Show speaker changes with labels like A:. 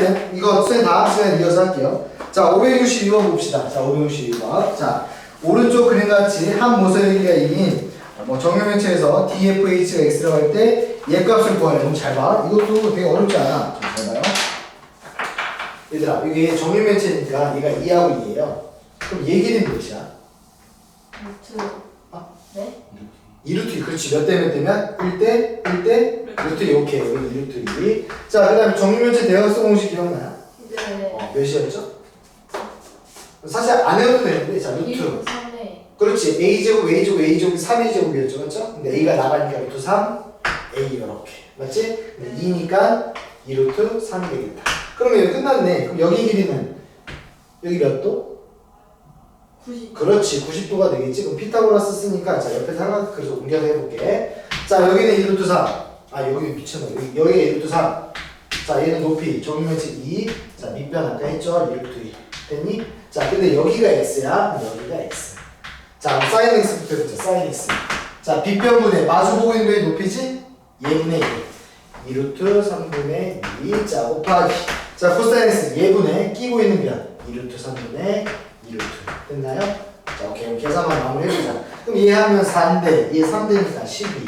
A: 네, 이거 쌤 다음 시간에 이어서 할게요. 자, 562번 봅시다. 자, 562번. 자, 오른쪽 그림같이 한 모서리가인 뭐 정육면체에서 DFH가 X라고 할 때 얘값을 구하래. 너무 잘 봐. 이것도 되게 어렵지 않아. 좀 잘 봐요. 얘들아, 이게 정육면체니까 얘가 2하고 2예요. 그럼 얘 길이는 몇이야?
B: 루트
A: 아.
B: 네?
A: 2루트 2. 그렇지. 몇 대 몇 대면? 1대 1대 루트 2. 오케이. 여기 2루트 2. 자, 그 다음에 정육면체 대각선 공식 기억나요?
B: 네
A: 어, 몇이었죠? 사실 안 해도 되는데 자 루트
B: 1, 3에
A: 그렇지 a제곱 a제곱 a제곱이 3의 제곱이었죠 그렇죠? 근데 a가 나가니까 루트 3 a 이렇게 맞지? 근데 2니까 2루트 3이 되겠다 그러면 여기 끝났네 그럼 여기 길이는 여기 몇 도?
B: 90
A: 그렇지 90도가 되겠지? 그럼 피타고라스 쓰니까 자 옆에 상관 그래서 옮겨서 해볼게. 자 여기는 2루트 3아 여기 미쳤나 여기 여기가 2루트 3자 얘는 높이. 정면치 2자 밑변 아까 했죠? 2루트 2 됐니? 자 근데 여기가 x야? 여기가 x. 자 사인 x부터 해보자. 사인 x 자 빗변분의 마주보고 있는 거의 높이지? 얘분의 2 2루트 3분의 2자 곱하기. 자 코사인 x 얘분의 끼고 있는 변 2루트 3분의 2루트 됐나요? 자 오케이. 계산만 마무리해보자. 그럼 얘 하면 4인데 얘 3대니까 12